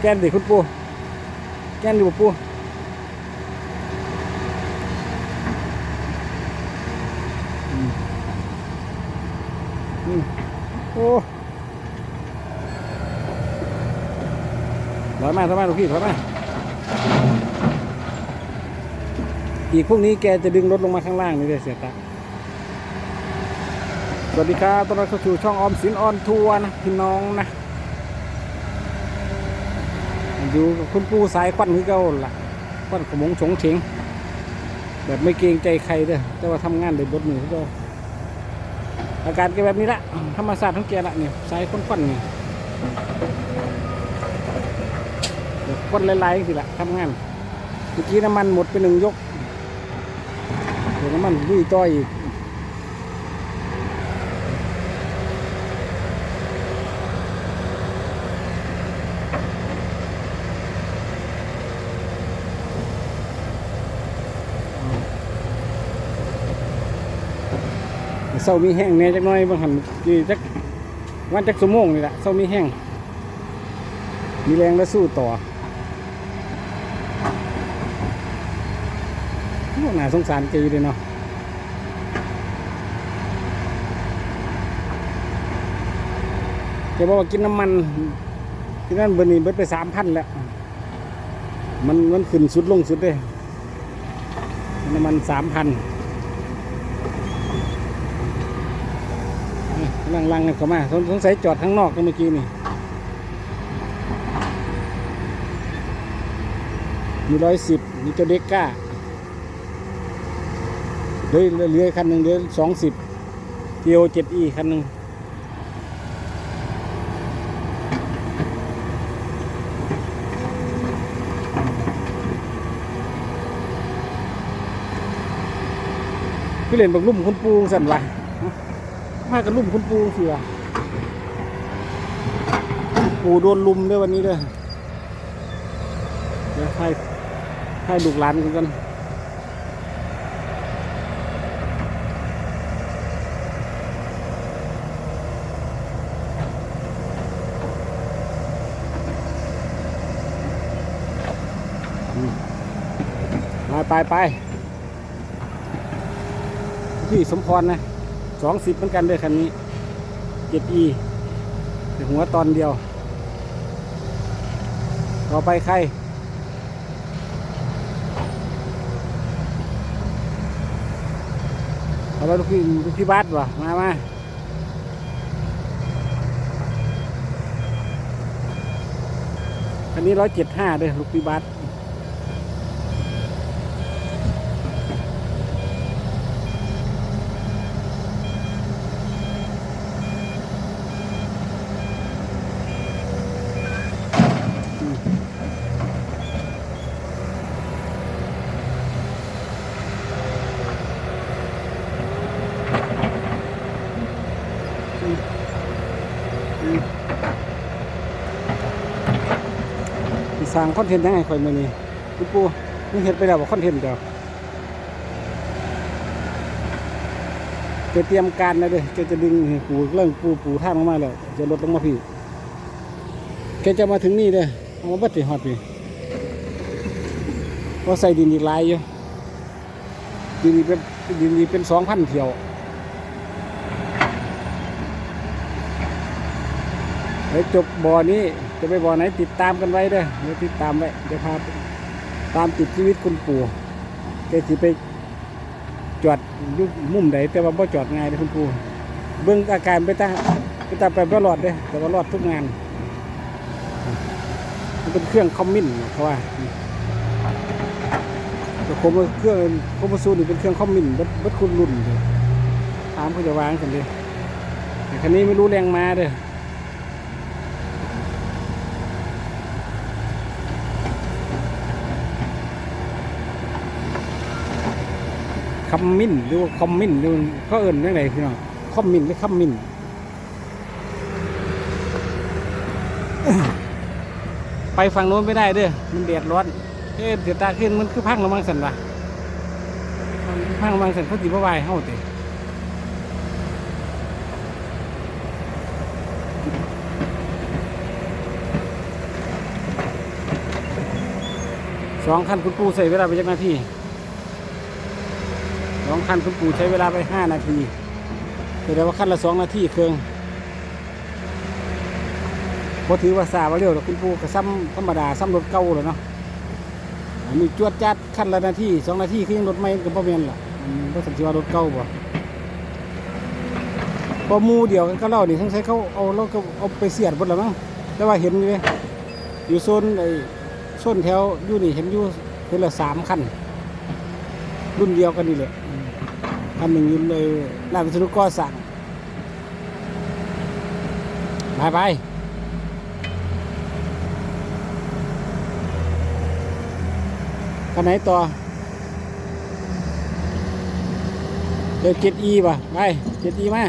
แกนดิคุณปูแกนดิบ่ปูอืมอืมโอ้ถอยมาถอยมาลูกพี่ถอยมาอีกพวกนี้แกจะดึงรถลงมาข้างล่างนี่เลยเสียตาสวัสดีครับต้อนรับเข้าสู่ช่องออมสินออนทัวร์นะพี่น้องนะ อยู่กับคุณปู่สายควันคือเก่าล่ะควันขมงฉงเฉงแบบไม่เกรงใจใครเด้อแต่ว่าทำงานได้บดมือก่าอาการแกแบบนี้ละธรรมศาสตร์ทั้งแกละเนี่ยสายควันควันๆนี่แบบควันหลายๆสิละทำงานเมื่อกี้น้ำมันหมดไปหนึ่งยกเดี๋ยวน้ำมันวิ่งต่ออีก เศร้ามีแห้งแน่จักหน้อยบางหันกี่จักวันจักสมงนี่แหละเศร้ามีแห้งมีแรงและสู้ต่อโอ้น่าสงสารกอยู่เลยเนาะแกบอกว่ากินน้ำมันที่นั่นเบอร์นี้เบิดไปสามพันแล้ว มันมันขึ้นสุดลงสุดเลยน้ำมันสามพัน ลังลังกันเข้ามาสงสงสัยจอดข้างนอกกันเมื่อกี้นี่มีร้อยสิบมีเจ้าเด็กก้าเดือยเรือคันหนึ่งเดือสองสิบเกียวเจ็ดอีคันหนึ่งพี่เล่นบักลุ่มคุณปูสั่นวะ มากับลุ่มคุณปูเสือปูโดนลุมด้วยวันนี้เด้อเดี๋ยวให้ให้ลูกหลานกันกันมไปไปไปพี่สมพรนะ สองสิบเหมือนกันเลยคันนี้เจ็ดอีหัวตอนเดียว ต่อไปใครเอาไปลูกพี่ลูกพี่บัสวะมามาคันนี้ร้อยเจ็ดห้าเลยลูกพี่บัส ร้างคอนเทนต์ยังไงคอยมือนี้พี่ปูนี่เห็นไปแล้วว่าคอนเทนต์เดียวจะเตรียมการนะเด้อแกจะดึงปูเรื่องปูปูท่างลงมาแล้วจะลดลงมาพี่แกจะมาถึงนี่เด้อเอามาบัดสิฮอดพี่เพราใส่ดินอีกหลายอยู่ดินนี่เป็นดินนี่เป็นสองพันเที่ยว เดี๋ยวจบบ่อนี้จะไปบ่อไหนติดตามกันไว้เด้อเดี๋ยวติดตามไว้เดี๋ยวพาตามติดชีวิตคุณปู่แกสิไปจอดยุมุมใดแต่ว่าบ่จอดง่ายเด้อคุณปู่เบิ่งอาการไปตาไปตาไปบ่รอดเด้แต่ว่ารอดทุกงานมันเป็นเครื่องคอมมินเขาว่าแต่คมว่าเครื่องคมว่าซูนี่เป็นเครื่องคอมมินบิดบิดคุณรุ่นเด้อถามเขาจะวางกันเด้อแต่คันนี้ไม่รู้แรงมาเด้อ คำมินหรือว่าคอมมินหรือเขาเอิญยังไงพี่น้องคอมมินหรือคำมินไปฝั่งโน้นไม่ได้เด้อมันเดือดร้อนเอ๊เดือดตาขึ้นมันคือพังละมังสันวะพังละมังสันเขาตีบ่วายเฮ้าติสองคันคุณปูใส่เวลาไปจักนาที่ สองคันคุณปู่ใช้เวลาไปห้านาทีแสดงว่าคันละสองนาทีเครื่องพอถือว่าสาว่าเร็วแล้วคุณปู่ก็ซ้ำธรรมดาซ้ำรถเก่าเลยเนาะอันนี้จวดจัดคันละนาทีสองนาทีคือยังรถไม่กับพ่อเมียนล่ะก็สันติว่ารถเก่าบ่พอมูเดียวกันก็เล่านี่ทั้งใช้เขาเอาเราก็เอาไปเสียดหมดแล้วมั้งแต่ว่าเห็นอยู่เลยอยู่โซนไอ้ส้นแถวอยู่นี่เห็นอยู่เห็นละสามคันรุ่นเดียวกันนี่แหละ คันหนึ่งอยู่เลยลานวิศนุก่อสั่งไปไปคันไหนต่อเจอเจ็ดอีป่ะไปเจ็ดอีมา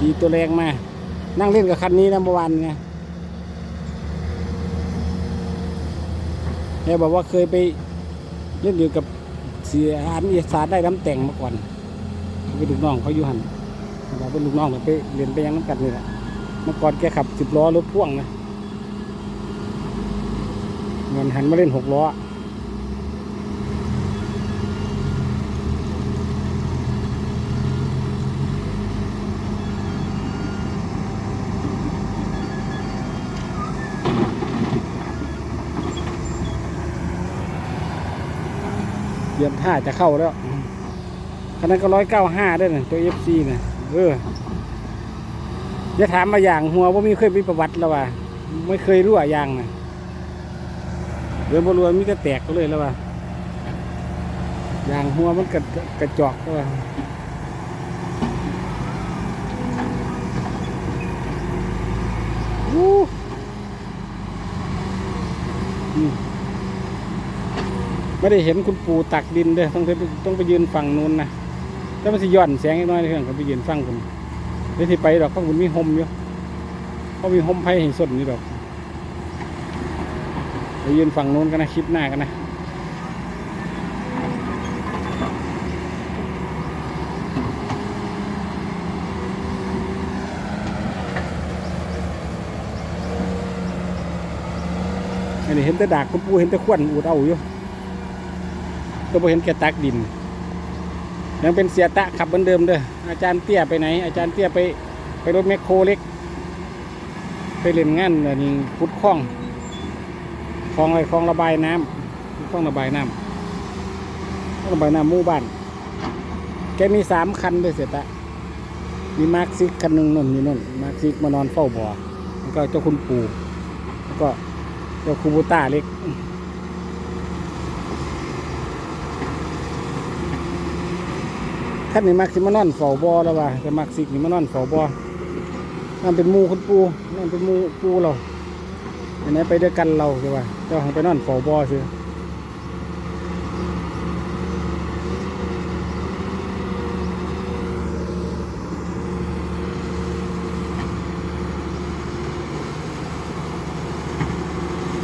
ดีตัวแรงมา นั่งเล่นกับคันนี้นะเมื่อวานไงแกบอกว่าเคยไป เล่นอยู่กับเสียอันอีสานได้น้ำแต่งมาก่อนเป็นลูกน้องเขาอยู่หันเราเป็นลูกน้องเราไปเรียนไปยังน้ำกัดนี่แหละเมื่อก่อนแกขับสิบล้อรถพ่วงนะเงินหันมาเล่นหกล้อ เยียมท่าจะเข้าแล้วคันนั้นก็ร้อยเก้าห้าได้วยนะตัวเอฟซีนะเออจะถามมาอย่างหัวว่ามีเคยมีประวัติแล้วว่าไม่เคยรั่วยางนะเดินบรัวมีแต่แตกก็เลยแล้วว่าอย่างหัวมันกระกระจอกก็ว่า ไม่ได้เห็นคุณปู่ตักดินเด้อต้องไปต้องไปยืนฝั่งนู้นนะแล้วมันสิย้อนแสงอีกน้อยเพื่อนก็ไปยืนฝั่งคุณไม่ที่ไปดอกเพราคุณมีห่มอยู่เพรามีห่มไผ่ให้สดนี่ดอกไปยืนฝั่งนู้นกันนะคลิปหน้ากันนะอันนี้เห็นแต่ดากคุณปูเห็นแต่ขวัญอูดเอาอยู่ ก็บ่เห็นแกตักดิน ยังเป็นเสียตะขับเหมือนเดิมเด้ออาจารย์เตี้ยไปไหน อาจารย์เตี้ยไปไปรถแมคโครเล็ก ไปเล่นงานอันนี้ขุดคลองคลองอะไรคลองระบายน้ำคลองระบายน้ำคลองระบายน้ำหมู่บ้านแกมีสามคันด้วยเสียตะมีมาร์คซิกคันหนึ่งนนอยู่นั่นมาร์คซิกมานอนเฝ้าบ่อแล้วก็เจ้าคุณปู่แล้วก็เจ้าคูบูต้าเล็ก ท่านนี่มักสิมานอนเฝ้าบอแล้วว่าแต่มักสิกนี่มานอนเฝ้าบอนั่นเป็นมูคุณปูนั่นเป็นมูปูเราอันนี้ไปด้วยกันเราใช่ป่ะเจ้าของไปนอนเฝ้าบอสิ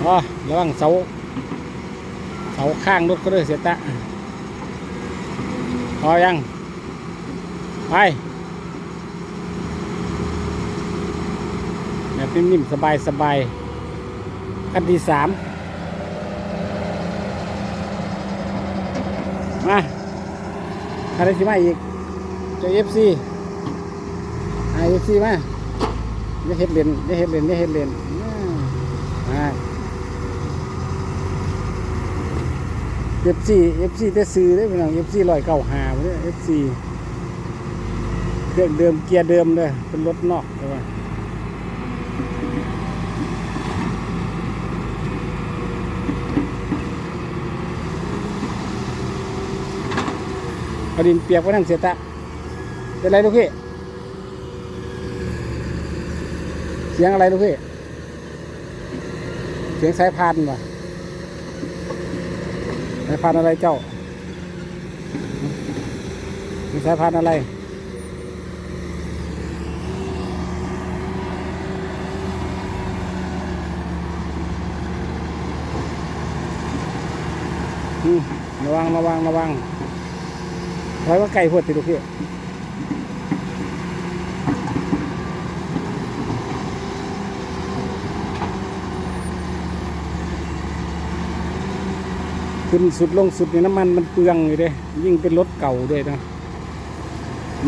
อ๋อระวังเสาเสาข้างรถก็เลยเสียตะพอยัง ไปแบบนิ่มๆสบายๆขั้นที่สามมาอะไรสิมาอีกเจอเอฟซีไอเอฟซีมาจะเห็ดเหรียญจะเห็ดเหรียญจะเห็ดเหรียญอ่าเอฟซีเอฟซีจะซื้อได้เป็นองเอฟซีลอยเก้าหาเลยเอฟซี FC. เครื่องเดิมเกียร์เดิมเลยเป็นรถนอกใช่ไหมเอาดินเปียกไว้นั่งเสียตะเป็นไรลูกพี่ เสียงอะไรลูกพี่ เสียงสายพานป่ะสายพันอะไรเจ้า มีสายพันอะไร ระวังระวังระวังไว้ว่าไก่หัวติดลูกพี่ขึ้นสุดลงสุดนี่น้ำมันมันเปลืองอยเด้ยิ่งเป็นรถเก่าด้วยนะ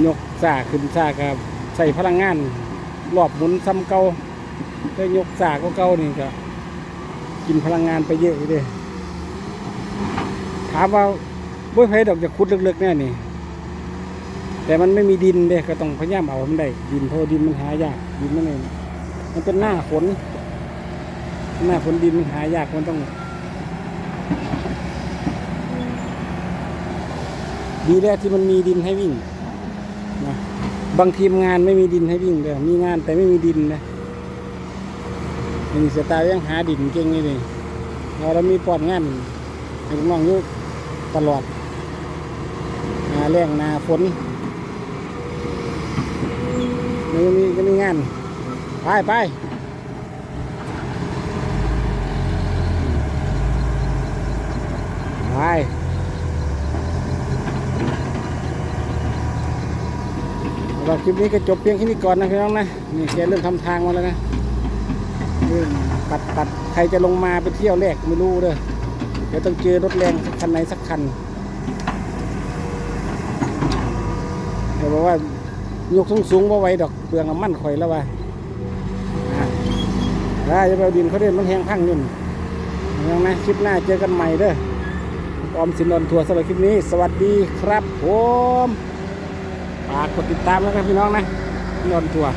ยกซ่าขึ้นซ่ากับใส่พลังงานรอบหมุนซ้ำเก่าได้ยกซ่าก็เก่านี่ก็กินพลังงานไปเยอะเลย ถามว่าบ่ไผดอกจะขุดลึกๆแน่นี่ แต่มันไม่มีดินเด้ก็ต้องพยายามเอามันได้ ดินเพราะดินมันหายากดินมันเองมันเป็นหน้าฝน หน้าฝนดินมันหายากมันต้อง ดีแล้วที่มันมีดินให้วิ่งนะบางทีมงานไม่มีดินให้วิ่งเลยมีงานแต่ไม่มีดินนะนี่สตล์ยังหาดินเก่งนี่นี่เราเรามีปอดงานให้กน้องยู่ ตลอดนาแรงนาฝนนี่ก็มีก็มีงาน ไปไปไปสำหรับคลิปนี้ก็จบเพียงแค่นี้ก่อนนะพี่น้องนะนี่แกเริ่มทำทางมาแล้วนะเริ่มตัดตัดใครจะลงมาไปเที่ยวแรกไม่รู้เด้อ ดี๋ยวต้องเจอรถแรงสักคันไหนสักคันเดี๋ยวบอกว่ายกสูงสูงว่าไว้ดอกเปลืองน้ำมันข่อยแล้วว่ะได้จะไปดินเขาเด่นมันแห้งพังยุ่นพี่น้องนะคลิปหน้าเจอกันใหม่เด้อออมสินนนทัวร์สำหรับคลิปนี้ สวัสดีครับผมฝากกดติดตามแล้วกันพี่น้องนะนนทัวร์